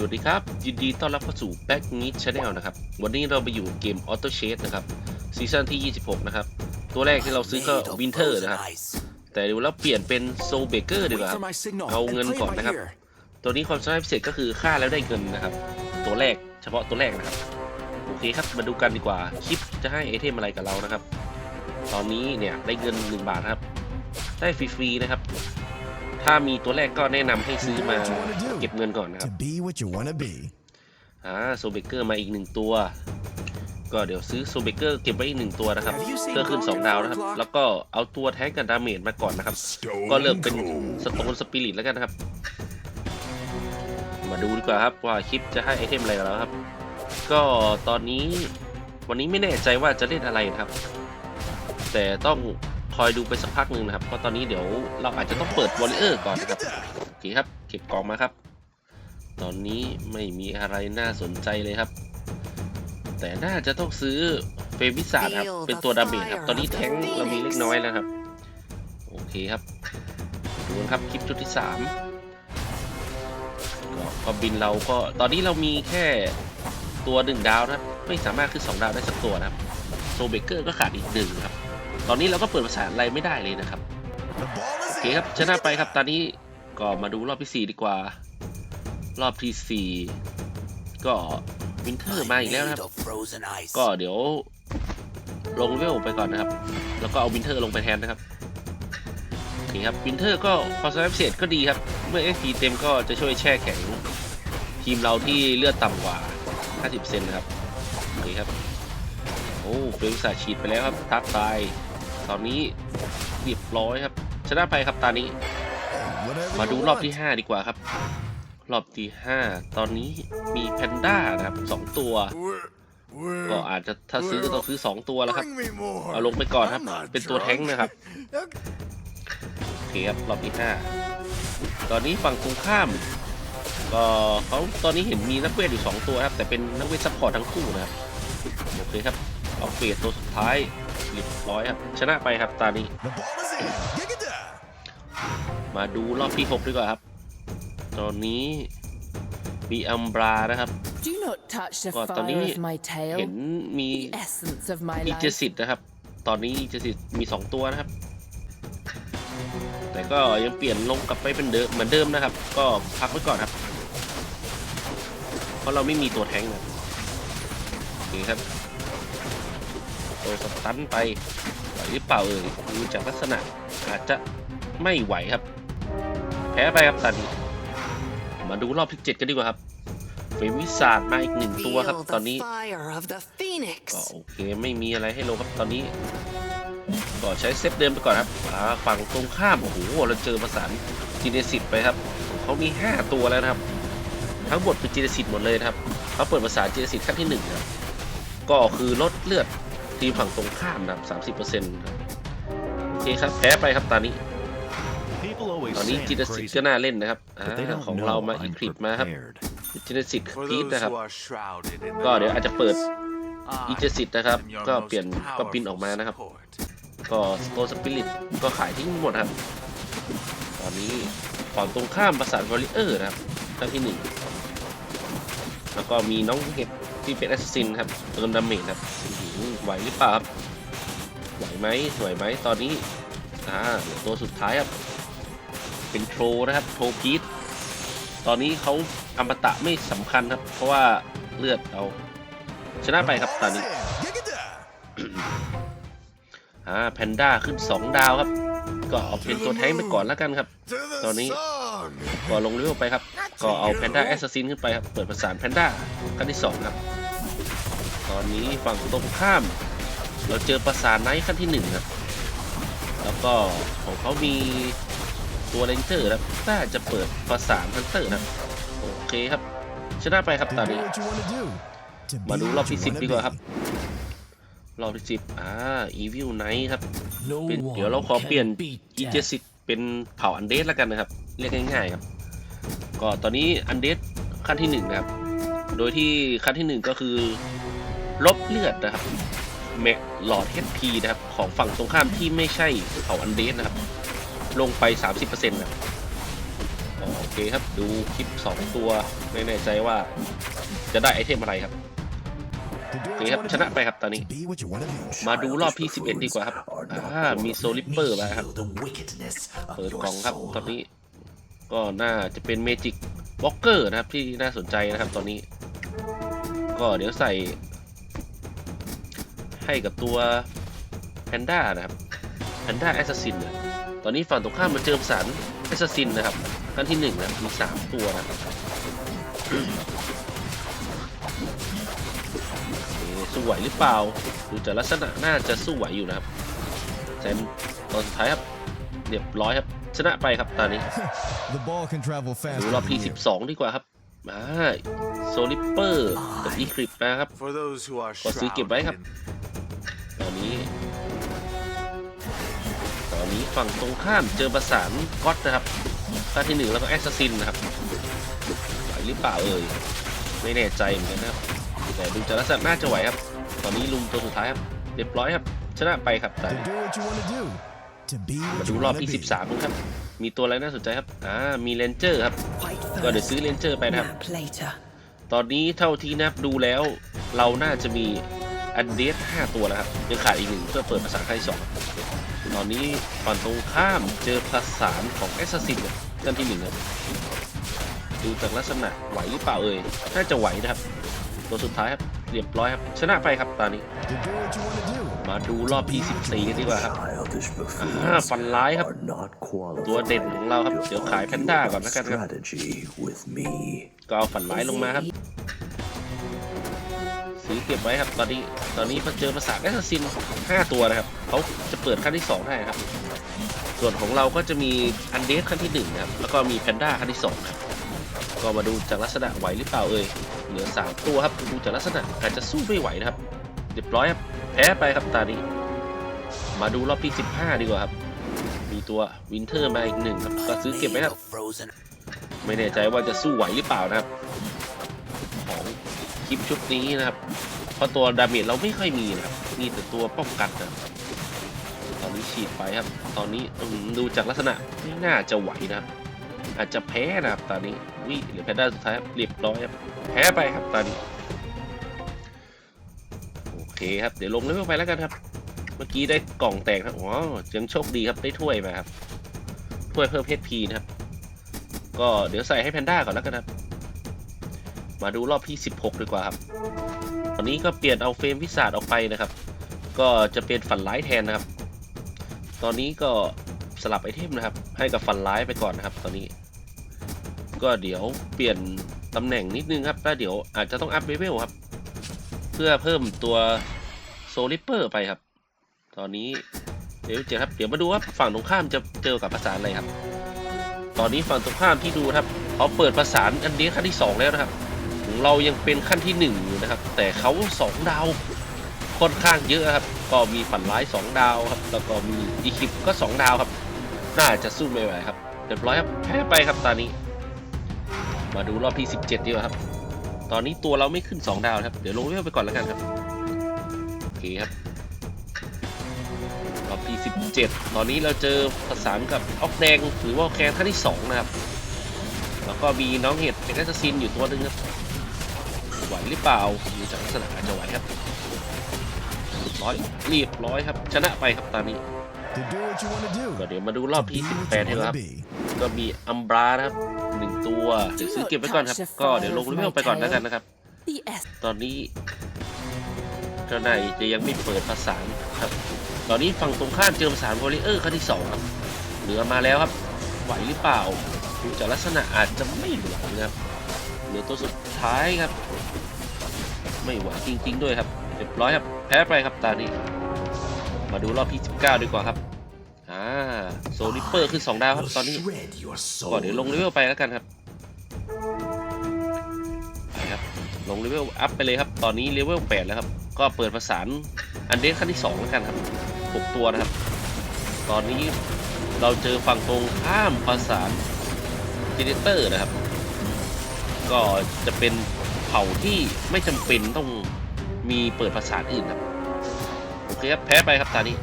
สวัสดีครับ ยินดีต้อนรับเข้าสู่ Back Meet Channel นะครับ วันนี้เราไปอยู่เกม Auto Chase นะครับ ซีซั่นที่ 26 นะครับ ตัวแรกที่เราซื้อก็ Winter นะครับ แต่ดูแล้วเปลี่ยนเป็น Soul Baker ดีกว่าเอาเงินก่อนนะครับ ตัวนี้ความสามารถพิเศษก็คือค่าแล้วได้เงินนะครับ ตัวแรกเฉพาะตัวแรกนะครับ โอเคครับ มาดูกันดีกว่า คลิปจะให้ไอเทมอะไรกับเรานะครับ ตอนนี้เนี่ยได้เงิน 1 บาทครับ ได้ฟรีๆนะครับ ถ้ามีตัวแรกก็แนะนำให้ซื้อมาเก็บเงินก่อนนะครับ what you want to be. อ่าโซเบเกอร์มาอีกหนึ่งตัว ก็เดี๋ยวซื้อโซเบเกอร์เก็บไว้อีกหนึ่งตัวนะครับ เพื่อขึ้น 2 ดาวนะครับ แล้วก็เอาตัวแท้งกับดาเมจมาก่อนนะครับ ก็เลือกเป็นสโตนสปิริตแล้วกันนะครับ มาดูดีกว่าครับว่าคลิปจะให้ไอเทมอะไรกับเราครับ ก็ตอนนี้วันนี้ไม่แน่ใจว่าจะเล่นอะไรนะครับ แต่ต้องคอยดูไปสักพักหนึ่งนะครับ เพราะตอนนี้เดี๋ยวเราอาจจะต้องเปิดวอลเลเยอร์ก่อนนะครับโอเคครับ เก็บกล่องมาครับ ตอนนี้ไม่มีอะไรน่าสนใจเลยครับ แต่น่าจะต้องซื้อเฟมิสาดครับ เป็นตัวดาเมจครับ ตอนนี้แท้งเรามีเล็กน้อยแล้วครับ โอเคครับดูกันครับคลิปชุดที่สามก็ก็บินเราก็ตอนนี้เรามีแค่ตัวหนึ่งดาวนะครับ ไม่สามารถขึ้นสองดาวได้สักตัวนะครับ โซเบเกอร์ก็ขาดอีกหนึ่งครับ ตอนนี้เราก็เปิดภาษาอะไรไม่ได้เลยนะครับ The ball โอ is เคครับชนะไปครับ ตอนนี้ก็มาดูรอบที่ 4 ดีกว่า รอบที่4ก็วินเทอร์มาอีกแล้วนะครับ ก็เดี๋ยวลงเวลไปก่อนนะครับ แล้วก็เอาวินเทอร์ลงไปแทนนะครับโอเคครับวินเทอร์ก็ความสามารถพิเศษก็ดีครับ เมื่อ XP เต็มก็จะช่วยแช่แข็งทีมเราที่เลือดต่ำกว่า 50 เซนนะครับโอเคครับ โอ้เฟลศาสตร์ฉีดไปแล้วครับทักตาย ตอนนี้เรียบร้อยครับ ชนะไปครับตอนนี้ whatever มาดู you รอบที่ want. 5ดีกว่าครับ รอบที่5ตอนนี้มีแพนด้านะครับสองตัว ก็อาจจะถ้าซื้อก็ต้องซื้อ2ตัวแล้วครับ เอาลงไปก่อนครับ เป็นตัวแท้งนะครับโอเคครับรอบที่5ตอนนี้ฝั่งตรงข้ามก็เขาตอนนี้เห็นมีนักเวทอยู่2ตัวครับ แต่เป็นนักเวทซัพพอร์ตทั้งคู่นะครับโอเคครับเอาเฟสตัวสุดท้ายเรียบร้อยครับ ชนะไปครับตอนนี้ มาดูรอบที่ 6 ดีกว่าครับ ตอนนี้มีอัมบรานะครับ Do not touch the ก็ตอนนี้ fire of my เห็น tail, มี the essence of my อี life. เจสิตนะครับ ตอนนี้อีเจสิตมี 2 ตัวนะครับ แต่ก็ยังเปลี่ยนลงกลับไปเป็นเดิมเหมือนเดิมนะครับ ก็พักไว้ก่อนครับ เพราะเราไม่มีตัวแทงค์นะโอเคครับ ตัวสตันไปไหวหรือเปล่าเอ่ยดูจากลักษณะอาจจะไม่ไหวครับ แพ้ไปครับตอนนี้ มาดูรอบที่ 7 กันดีกว่าครับเฟมิสาดมาอีกหนึ่งตัวครับ ตอนนี้ fire of the phoenix. ก็โอเคไม่มีอะไรให้ลงครับตอนนี้ก็ใช้เซตเดิมไปก่อนครับอ่าฝั่งตรงข้ามโอ้โหเราเจอประสานจีเนสิตไปครับเขามี 5 ตัวแล้วนะครับ ทั้งหมดเป็นจีเนสิตหมดเลยนะครับเขาเปิดภาษาจีเนสิตขั้นที่1ครับก็คือลดเลือดทีมฝั่งตรงข้ามนะครับ30%ครับโอเคครับแพ้ไปครับตอนนี้ ตอนนี้จีเนสิตก็น่าเล่นนะครับอ่าของเรามาอีคลิปมาครับจีเนสิต For พีท those นะครับ who are shrouded in ก็เดี๋ยวอาจจะเปิด I อีเจสิตนะครับ am your ก็ most เปลี่ยนก็ปรินออกมานะครับ powerful support. ก็สโตสปิริตก็ขายทิ้งหมดครับ ตอนนี้ฝั่งตรงข้ามประสานวอลเลเยอร์นะครับครั้งที่หนึ่งแล้วก็มีน้องเห็ดที่เป็นแอสซินครับเติมดาเมจครับอื้อหือไหวหรือเปล่าครับไหวไหมไหวไหมตอนนี้อ่าเหลือตัวสุดท้ายครับ เป็นโทรนะครับโทรพีทตอนนี้เขาอมตะไม่สำคัญครับ เพราะว่าเลือดเอา ชนะ The ไปครับ ball ตอน is นี้ in. Kick it down. อ่าแพนด้าขึ้น 2 ดาวครับ ก็เอาเป็นตัวแท้งไปก่อนแล้วกันครับ To the Tony. sun. ก็ลงเลเวลไปครับ ก็เอาแพนด้าแอสซัสซินขึ้นไปครับ เปิดประสานแพนด้าขั้นที่ 2 ครับ ตอนนี้ฝั่งตรงข้าม เราเจอประสานไนท์ขั้นที่ 1 ครับ แล้วก็ของเขามี ตัวเลนเจอร์ครับน่าจะเปิดประสานฮันเตอร์ครับโอเคครับ ชนะไปครับ To ตอน do นี้ what you want to do. To มา be ดูรอบ what ที่ you 10 wanna ดีกว่าครับ be. รอบที่10อ่าอีวิลไนท์ครับ No เป็น one เดี๋ยวเราขอเปลี่ยน can beat อีเจ death. สิตเป็นเผ่าอันเดสแล้วกันนะครับ เรียกง่ายๆครับ ก็ตอนนี้อันเดสขั้นที่หนึ่งนะครับ โดยที่ขั้นที่หนึ่งก็คือ ลบเลือดนะครับแม็กหลอด HP นะครับ ของฝั่งตรงข้ามที่ไม่ใช่เผ่าอันเดสนะครับ ลงไป 30%นะครับโอเคครับดูคลิป 2 ตัวไม่แน่ใจว่าจะได้ไอเทมอะไรครับโอเคครับชนะไปครับตอนนี้ มาดูรอบที่ 11 ดีกว่าครับอ่ามีโซลิปเปอร์มาครับ เปิดกล่องครับตอนนี้ ก็น่าจะเป็นเมจิกบล็อกเกอร์นะครับที่น่าสนใจนะครับตอนนี้ ก็เดี๋ยวใส่ ให้กับตัวแพนด้านะครับแพนด้าแอสซัสซินนะ ตอนนี้ฝั่งตรงข้ามมาเจอสารแอสซัสซินนะครับขั้นที่หนึ่งนะครับมีสามตัวนะครับเอ๊ะสู้ไหวหรือเปล่าดูจากลักษณะน่าจะสู้ไหวอยู่นะครับแซมตอนสุดท้ายครับเรียบร้อยครับชนะไปครับตอนนี้ The ball can travel fast. ดูรอบที่ 12 ดีกว่าครับมาโซลิปเปอร์กับอีคลิปนะครับ For those who are ก็ซื้อเก็บไว้ครับ shrouded in ตอนนี้ตอนนี้ ฝั่งตรงข้ามเจอประสานก๊อตนะครับท่าที่หนึ่งแล้วก็แอสซัสซินนะครับไหวหรือเปล่าเอ่ยไม่แน่ใจเหมือนกันนะครับแต่ดูจากลักษณะน่าจะไหวครับ ตอนนี้ลุมตัวสุดท้ายครับเรียบร้อยครับ ชนะไปครับแต่ To do what you wanna do. To be มา what ดู you รอบ wanna ที่ be. 13นะครับ มีตัวอะไรน่าสนใจครับ อ่า มีเลนเจอร์ครับ Fight ก็เดี๋ยว first, ซื้อเลนเจอร์ไปนะครับ nap later. ตอนนี้เท่าที่นับดูแล้ว เราน่าจะมีอันเดส5ตัวแล้วครับ ยังขาดอีกหนึ่งเพื่อเปิดภาษาไทยส องตอนนี้ฝั่งตรงข้ามเจอภาษานของแอสซัสซินกันที่หนึ่งครับดูจากลักษณะไหวหรือเปล่าเอ่ยน่าจะไหวนะครับตัวสุดท้ายครับเรียบร้อยครับ ชนะไปครับตอนนี้ มาดูรอบที่14 กันดีกว่าครับฟันร้ายครับ ตัวเด่นของเราครับ เดี๋ยวขายแพนด้าก่อนแล้วกันครับก็เอาฝันร้ายลงมาครับ ซื้อเก็บไว้ครับ ตอนนี้ตอนนี้มาเจอภาษาแอสซิน5 ตัวนะครับเขาจะเปิดขั้นที่ 2 ได้ครับ ส่วนของเราก็จะมีอันเดสขั้นที่1ครับแล้วก็มีแพนด้าขั้นที่2ครับก็มาดูจากลักษณะไหวหรือเปล่าเอ่ยเหลือ 3 ตัวครับดูจากลักษณะอาจจะสู้ไม่ไหวนะครับเรียบร้อยครับแพ้ไปครับตอนนี้ มาดูรอบที่ 15 ดีกว่าครับ มีตัววินเทอร์มาอีกหนึ่งครับก็ซื้อเก็บไว้ครับไม่แน่ใจว่าจะสู้ไหวหรือเปล่านะครับ คลิปชุดนี้นะครับ เพราะตัวดาเมจเราไม่ค่อยมีนะครับ มีแต่ตัวป้องกันนะครับ ตอนนี้ฉีดไปครับ ตอนนี้ดูจากลักษณะไม่น่าจะไหวนะครับ อาจจะแพ้นะครับตอนนี้วิหรือแพ้ได้าสุดท้ายเรียบร้อยครับ แพ้ไปครับตอนนี้ โอเคครับ เดี๋ยวลงเลเวลไปแล้วกันครับ เมื่อกี้ได้กล่องแตกครับอ๋อยังโชคดีครับ ได้ถ้วยมาครับ ถ้วยเพิ่มเพชรพีนะครับ ก็เดี๋ยวใส่ให้แพนด้าก่อนแล้วกันครับ มาดูรอบที่ 16 ดีกว่าครับ ตอนนี้ก็เปลี่ยนเอาเฟรมวิสาดออกไปนะครับ ก็จะเป็นฝันร้ายแทนนะครับ ตอนนี้ก็สลับไอเทมนะครับ ให้กับฝันร้ายไปก่อนนะครับ ตอนนี้ ก็เดี๋ยวเปลี่ยนตำแหน่งนิดนึงครับแล้วเดี๋ยวอาจจะต้องอัพเลเวลครับ เพื่อเพิ่มตัวโซลิปเปอร์ไปครับ ตอนนี้เดี๋ยวเจอครับ เดี๋ยวมาดูว่าฝั่งตรงข้ามจะเจอกับภาษาอะไรครับ ตอนนี้ฝั่งตรงข้ามที่ดูครับเขาเปิดประสานอันนี้ขั้นที่ 2 แล้วนะครับ เรายังเป็นขั้นที่ 1 อยู่นะครับ แต่เขา2 ดาวค่อนข้างเยอะครับ ก็มีฝันร้าย 2 ดาวครับ แล้วก็มีอีคิปก็ 2 ดาวครับ น่าจะสู้ไม่ไหวครับเรียบร้อยครับแพ้ไปครับตอนนี้ มาดูรอบที่ 17 ดีกว่าครับ ตอนนี้ตัวเราไม่ขึ้น 2 ดาวครับ เดี๋ยวลงเวลไปก่อนแล้วกันครับโอเคครับรอบที่ 17 ตอนนี้เราเจอผสานกับออกแดงหรือว่าแคนขั้นที่ 2 นะครับ แล้วก็มีน้องเห็ดเป็นแอสซัสซินอยู่ตัวหนึงครับ ไหวหรือเปล่าดูจากลักษณะอาจจะไหวครับเรียบร้อยเรียบร้อยครับ ชนะไปครับตอนนี้ To do what you wanna do. ก็เดี๋ยวมาดูรอบ To ที่ be what you 18ให้ครับ wanna be. ก็มีอัมบรานะครับหนึ่งตัวเดี๋ยวซื้อเก็บไว้ก่อนครับ ก็เดี๋ยวลงเลเวลไปก่อนแล้วกันนะครับ The S ตอนนี้เจ้านายจะยังไม่เปิดภาษานครับ ตอนนี้ฝั่งตรงข้ามเจอภาษานวอลเลเยอร์ขั้นที่สองครับ เหลือมาแล้วครับ ไหวหรือเปล่าดูจากลักษณะอาจจะไม่ไหวนะครับ เหลือตัวสุดท้ายครับ ไม่ไหวจริง ๆ ด้วยครับเรียบร้อยครับ แพ้ไปครับตอนนี้ มาดูรอบที่ 19 ดีกว่าครับอ่าโซลิปเปอร์ขึ้น2ดาวครับตอนนี้ Shred your ก็เดี๋ยวลงเลเวลไปแล้วกันครับครับ ลงเลเวลอัพไปเลยครับ ตอนนี้เลเวล8แล้วครับ ก็เปิดประสานอันเดสขั้นที่2แล้วกันครับ6ตัวนะครับ ตอนนี้เราเจอฝั่งตรงข้ามประสานเจเนเตอร์นะครับ ก็จะเป็นเผ่าที่ไม่จำเป็นต้องมีเปิดภาษานอื่นครับโอเคครับแพ้ไปครับตอนนี้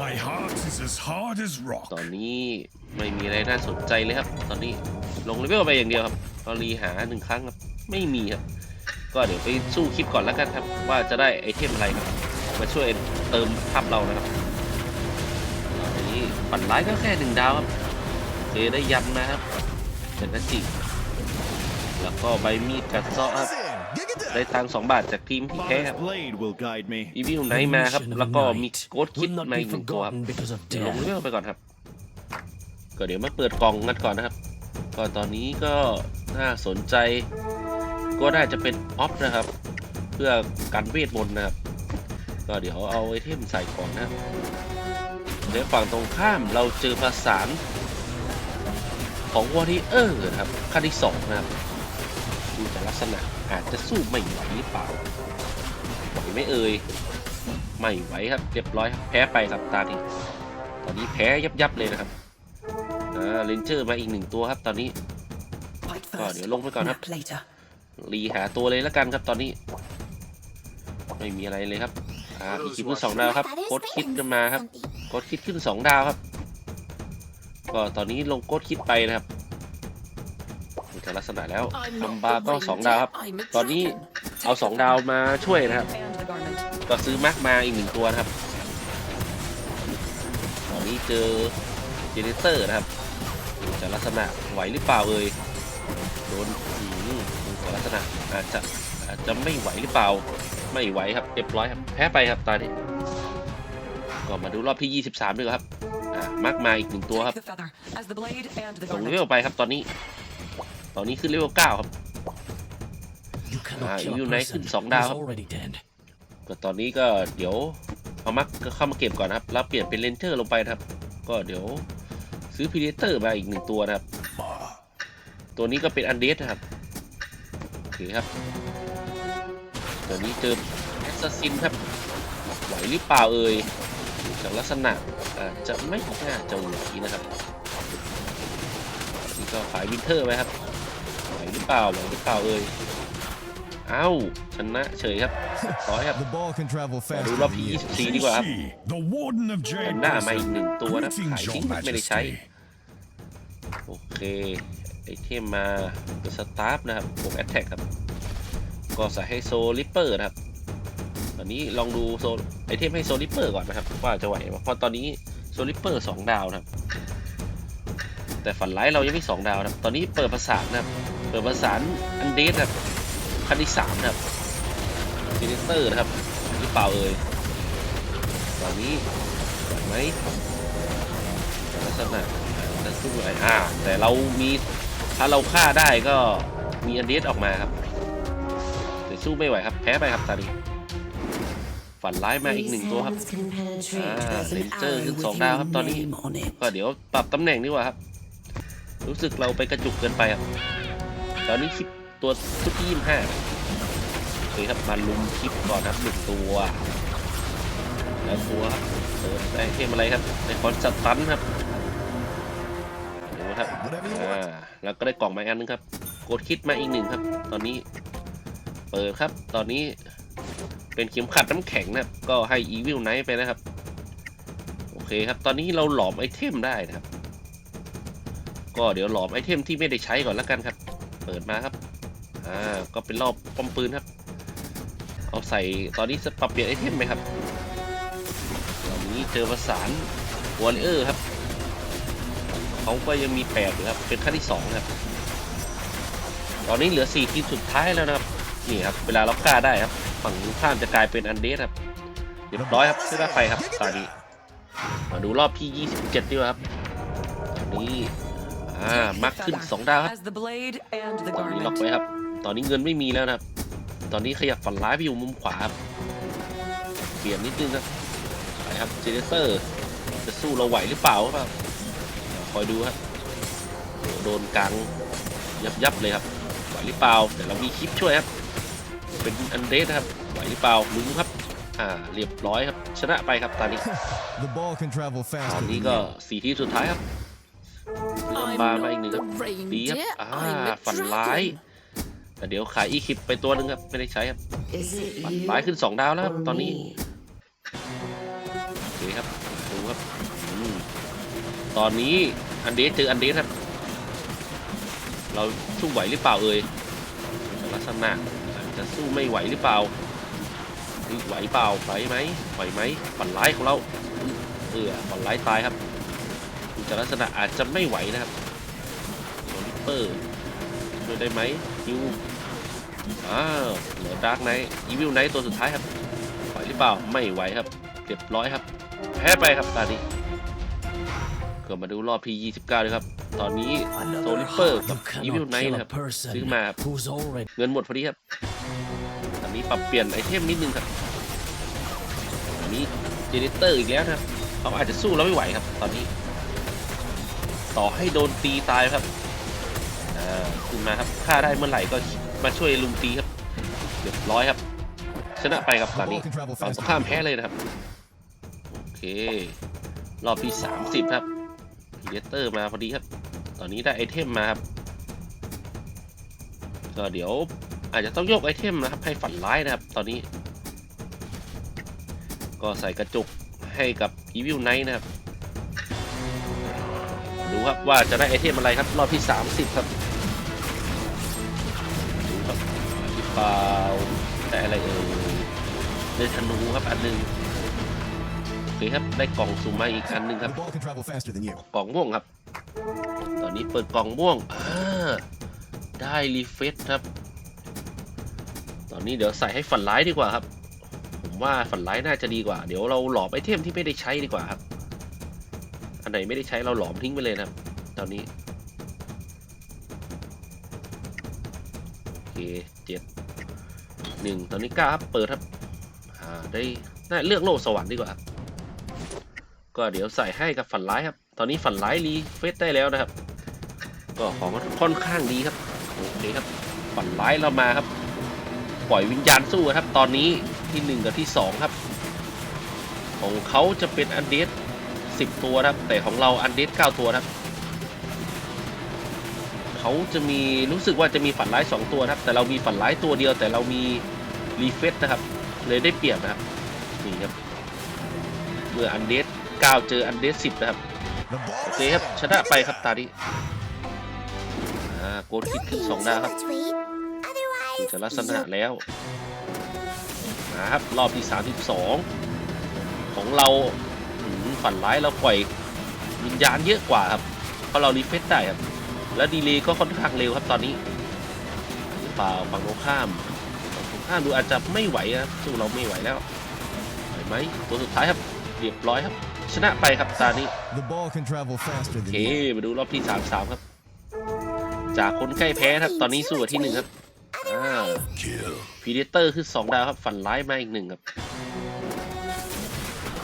My heart is as hard as rock. ตอนนี้ไม่มีอะไรน่าสนใจเลยครับ ตอนนี้ลงเลเวลไปอย่างเดียวครับก็รีหาหนึ่งครั้งครับไม่มีครับ ก็เดี๋ยวไปสู้คลิปก่อนแล้วกันครับ ว่าจะได้ไอเทมอะไรครับ มาช่วยเติมทัพเรานะครับอันนี้ปั่นร้ายก็แค่หนึ่งดาวครับเจได้ยันนะครับเป็นนัจิ แล้วก็ใบมีดกัดเซาะครับ Listen, ได้ตังค์สองบาทจากทีมที่แพ้ครับ Father's blade will guide me. อีวิวไน The ท์มาครับ mission of แล้วก็ the มี night โกดคิด will not มา be อีกหนึ่งตัวครับ forgotten because of เดี๋ยวลง death. เลเวลไปก่อนครับ ก็เดี๋ยวมาเปิดกล่องกันก่อนนะครับ ก็ตอนนี้ก็น่าสนใจ ก็ได้จะเป็นออฟนะครับ เพื่อกันเวทมนต์นะครับ ก็เดี๋ยวเอาไอเทมใส่ก่อนนะครับเดี๋ยวฝั่งตรงข้ามเราเจอประสานของวอริเออร์นะครับขั้นที่สองนะครับ ดูแต่ลักษณะอาจจะสู้ไม่ไหวหรือเปล่าไหวไหม่เอ่ยไม่ไหวครับเรียบร้อยครับแพ้ไปครับตานี้ตอนนี้แพ้ยับยับๆเลยนะครับอ่าเลนเจอร์มาอีกหนึ่งตัวครับ ตอนนี้ Fight ก็ first, เดี๋ยวลงไปก่อนครับ nap later. รีหาตัวเลยแล้วกันครับตอนนี้ ไม่มีอะไรเลยครับอ่าอีกคิดขึ้นสองดาวครับโคดคิดกันมาครับโคดคิดขึ้นสองดาวครับ ก็ตอนนี้ลงโคดคิดไปนะครับ ดูจากลักษณะแล้ว I'm อัม not บา the ก็สองดาวครับ ranger, I'm a ตอนนี้ dragon. เอาสองดาวมาช่วยนะครับ And the garment. ก็ซื้อมาร์กมาอีกหนึ่งตัวนะครับ ตอนนี้เจอเจเนเตอร์นะครับดูจากลักษณะไหวหรือเปล่าเอ่ยโดนอืมดูจากลักษณะอาจจะอาจจะไม่ไหวหรือเปล่า ไม่ไหวครับเรียบร้อยครับแพ้ไปครับตอนนี้ก็มาดูรอบที่ 23ด้วยครับอ่ามาร์กมาอีกหนึ่งตัวครับ Take the feather as the blade and the ส่งเล garment. เวลไปครับตอนนี้ ตอนนี้ขึ้นเลเวล9ครับ You cannot Ah, kill you a nice person and who song is down. already dead. ก็ตอนนี้ก็เดี๋ยวเอามักก็เข้ามาเก็บก่อนนะครับแล้วเปลี่ยนเป็นเลนเจอร์ลงไปนะครับ ก็เดี๋ยวซื้อพีเดเตอร์มาอีกหนึ่งตัวนะครับ ตัวนี้ก็เป็นอันเดสนะครับโอเคครับ ตัวนี้เจอแอสซัสซินครับไหวหรือเปล่าเอ่ยดูจากลักษณะอาจจะไม่น่าจะไหวนะครับนี่ก็ขายวินเทอร์ไหมครับไหวหรือเปล่าไหวหรือเปล่าเอ่ยเอ้าชนะเฉยครับร้อยครับ The ball can travel มาดู faster รอบ than ที่ you. 24ดีกว่าครับ the Warden of แพ Jade นด้ามาอีก Prison. หนึ่งตัวนะ Greetings, ขาย Your ทิ้งไม่ได้ใช้ Majesty. โอเค ไอเทมมาเป็นสตาร์ฟนะครับบวกแอตแทกครับ ก็ใส่ให้โซลิปเปอร์นะครับ ตอนนี้ลองดูโซไอเทมให้โซลิปเปอร์ก่อนนะครับ ว่าจะไหวไหมเพราะตอนนี้โซลิปเปอร์สองดาวนะครับ แต่ฝันร้ายเรายังไม่สองดาวนะครับ ตอนนี้เปิดประสานนะครับ เปิดประสานอันเดสนะครับคันที่สามนะครับซีเนเตอร์นะครับหรือเปล่าเอ่ยตอนนี้ไหวไหมลักษณะจะสู้อะไรอ่าแต่เรามีถ้าเราฆ่าได้ก็มีอันเดสออกมาครับแต่สู้ไม่ไหวครับแพ้ไปครับตอนนี้ฝันร้ายมาอีกหนึ่งตัวครับอ่าเลนเจอร์ขึ้นสองดาวครับตอนนี้ ก็เดี๋ยวปรับตำแหน่งดีกว่าครับ รู้สึกเราไปกระจุกเกินไปครับ ตอนนี้คลิปตัวชุดที่ยี่ห้าโอเคครับมาลุมคลิปก่อนครับหนึ่งตัว แล้วตัวครับเปิดได้เทมอะไรครับในคอนสตันครับดูครับอ่าแล้วก็ได้กล่องมาอันนึงครับกดคิดมาอีกหนึ่งครับ ตอนนี้เปิดครับ ตอนนี้เป็นเข็มขัดน้ำแข็งนะครับ ก็ให้อีวิลไนท์ไปนะครับ โอเคครับ ตอนนี้เราหลอมไอเทมได้นะครับ ก็เดี๋ยวหลอมไอเทมที่ไม่ได้ใช้ก่อนแล้วกันครับ เปิดมาครับ อ่า ก็เป็นรอบป้อมปืนครับ เอาใส่ตอนนี้จะปรับเปลี่ยนไอเทมไหมครับ ตอนนี้เจอประสานวอลเลอร์ครับ เขาก็ยังมีแปดอยู่ครับ เป็นขั้นที่สองครับ ตอนนี้เหลือสี่ทีมสุดท้ายแล้วนะครับ นี่ครับ เวลาเราฆ่าได้ครับ ฝั่งตรงข้ามจะกลายเป็นอันเดสครับ เรียบร้อยครับชนะไปครับ ตอนนี้ มาดูรอบที่ 27ดีกว่าครับ ตอนนี้ อ่ามักขึ้น 2 ดาวครับ As the blade and the ตอนนี้ล็อก garment. ไว้ครับ ตอนนี้เงินไม่มีแล้วนะครับ ตอนนี้ขยับฝันร้ายไปอยู่มุมขวาครับเปลี่ยนนิดนึงครับไปครับเจเนเตอร์ จะสู้เราไหวหรือเปล่าครับ คอยดูครับโอ้โหโดนกลางยับยับๆเลยครับ ไหวหรือเปล่า แต่เรามีคลิปช่วยครับ เป็นอันเดสนะครับ ไหวหรือเปล่าลุ้นครับ อ่า เรียบร้อยครับ ชนะไปครับตอนนี้ The ball can travel ต faster อน than นี้ก็ you. สี่ทีมสุดท้ายครับ I'm บามาอีกหนึ่ง not ครับ the ดีครับ ranger, อ่า I'm a ฝันร้าย dragon. แต่เดี๋ยวขายอีคิปไปตัวหนึงครับ ไม่ได้ใช้ครับ Is it ฝัน you ร้ายขึ้นสองดาวแล้วครับ or ตอนนี้ me? โอเคครับดูครับอืมตอนนี้อันเดสเจออันเดสครับ เราสู้ไหวหรือเปล่าเอ่ยลักษณะอาจจะสู้ไม่ไหวหรือเปล่าหรือไหวเปล่าไหวไหมไหวไหมฝันร้ายของเราเออฝันร้ายตายครับ ดูจากลักษณะอาจจะไม่ไหวนะครับโอลิเปอร์ช่วยได้ไหมฮิวอ้าวเหลือดาร์กไนท์อีวิลไนท์ตัวสุดท้ายครับไหวหรือเปล่าไม่ไหวครับเรียบร้อยครับ แพ้ไปครับตอนนี้ก็มาดูรอบที่ 29เลยครับ ตอนนี้โซลิเปอร์กับอีวิลไนท์นะครับซื้อมาเงินหมดพอดีครับตอนนี้ปรับเปลี่ยนไอเทมนิดนึงครับอันนี้เจเนเตอร์อีกแล้วนะครับเขาอาจจะสู้เราไม่ไหวครับ ตอนนี้ ต่อให้โดนตีตายครับอ่าขึ้นมาครับฆ่าได้เมื่อไหร่ก็มาช่วยลุมตีครับเรียบร้อยครับ ชนะไปครับตอนนี้ฝั่งตรงข้ามแพ้เลยนะครับ โอเค รอบที่ 30 ครับพีเดเตอร์มาพอดีครับ ตอนนี้ได้ไอเทมมาครับ ก็เดี๋ยวอาจจะต้องยกไอเทมนะครับ ให้ฝันร้ายนะครับ ตอนนี้ ก็ใส่กระจุกให้กับอีวิลไนท์นะครับ ครับ ว่าจะได้ไอเทมอะไรครับ รอบที่ 30 ครับดูครับที่เปล่าได้อะไรเอ่ยได้ธนูครับอันหนึ่งโอเคครับได้กล่องสุ่มมาอีกอันหนึ่งครับ กล่องม่วงครับ ตอนนี้เปิดกล่องม่วงอ่าได้รีเฟซครับ ตอนนี้เดี๋ยวใส่ให้ฝันร้ายดีกว่าครับ ผมว่าฝันร้ายน่าจะดีกว่า เดี๋ยวเราหลอมไอเทมที่ไม่ได้ใช้ดีกว่าครับ อันไหนไม่ได้ใช้เราหลอมทิ้งไปเลยนะครับ ตอนนี้ โอเคเจ็ดหนึ่งตอนนี้เก้าครับเปิดครับอ่าได้น่าเลือกโลกสวรรค์ดีกว่า ก็เดี๋ยวใส่ให้กับฝันร้ายครับ ตอนนี้ฝันร้ายรีเฟซได้แล้วนะครับ ก็ของค่อนข้างดีครับโอเคครับฝันร้ายเรามาครับ ปล่อยวิญญาณสู้ครับ ตอนนี้ที่หนึ่งกับที่สองครับ ของเขาจะเป็นอันเดส สิบตัวครับ แต่ของเราอันเดสเก้าตัวครับ เขาจะมีรู้สึกว่าจะมีฝันร้ายสองตัวนะครับ แต่เรามีฝันร้ายตัวเดียว แต่เรามีรีเฟซนะครับ เลยได้เปรียบนะครับนี่ครับเมื่ออันเดสเก้าเจออันเดสสิบนะครับโอเคครับชนะไปครับตานี้อ่าโกดคิดขึ้นสองดาวครับดูจากลักษณะแล้วนะครับรอบที่ 32 ของเรา ฝันร้ายเราปล่อยวิญญาณเยอะกว่าครับเพราะเรารีเฟซได้ครับและดีเลย์ก็ค่อนข้างเร็วครับตอนนี้หรือเปล่าฝั่งตรงข้ามฝั่งตรงข้ามดูอาจจะไม่ไหวนะครับสู้เราไม่ไหวแล้วไหวไหมตัวสุดท้ายครับเรียบร้อยครับ ชนะไปครับตานี้ The ball can travel faster โอ than เค you. มาดูรอบที่33ครับ จากคนใกล้แพ้ครับ ตอนนี้สู้กับที่หนึ่งครับอ่าพีเดเตอร์คือ2ดาวครับฝันร้ายมาอีกหนึ่งครับ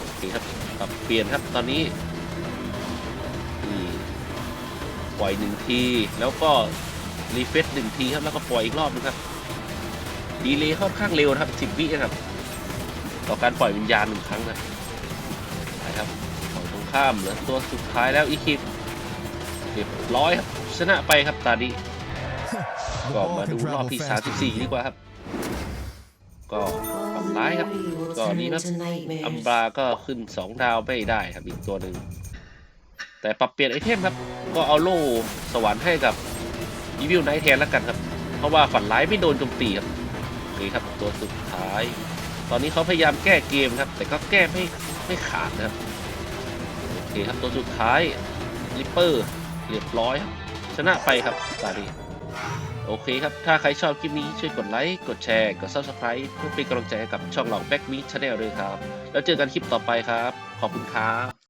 โอเคครับ ปรับเปลี่ยนครับตอนนี้นี่ปล่อยหนึ่งที แล้วก็รีเฟซหนึ่งทีครับ แล้วก็ปล่อยอีกรอบนึงครับ ดีเลย์ค่อนข้างเร็วนะครับ10วินะครับ ต่อการปล่อยวิญญาณหนึ่งครั้งนะไปครับฝั่งตรงข้ามเหลือตัวสุดท้ายแล้วอีคิปเรียบร้อยครับ ชนะไปครับตาดี The ก็ ball มา can ดูรอบ travel ที่ faster 34 than ดี you. กว่าครับ ก็ฝั่ง ร้ายครับก็นี้ครับอัมบราก็ขึ้น 2 ดาวไม่ได้ครับอีกตัวหนึ่งแต่ปรับเปลี่ยนไอเทมครับ ก็เอาโล่สวรรค์ให้กับอีวิลไนท์แทนแล้วกันครับ เพราะว่าฝันร้ายไม่โดนโจมตีครับนี่ครับตัวสุดท้าย ตอนนี้เขาพยายามแก้เกมครับ แต่ก็แก้ไม่ไม่ขาดนะครับโอเคครับตัวสุดท้ายลิปเปอร์เรียบร้อยครับชนะไปครับตาดี โอเคครับ ถ้าใครชอบคลิปนี้ช่วยกดไลค์ กดแชร์ กด subscribe เพื่อเป็นกำลังใจให้กับช่องเรา Back Me Channel ด้วยครับ แล้วเจอกันคลิปต่อไปครับ ขอบคุณครับ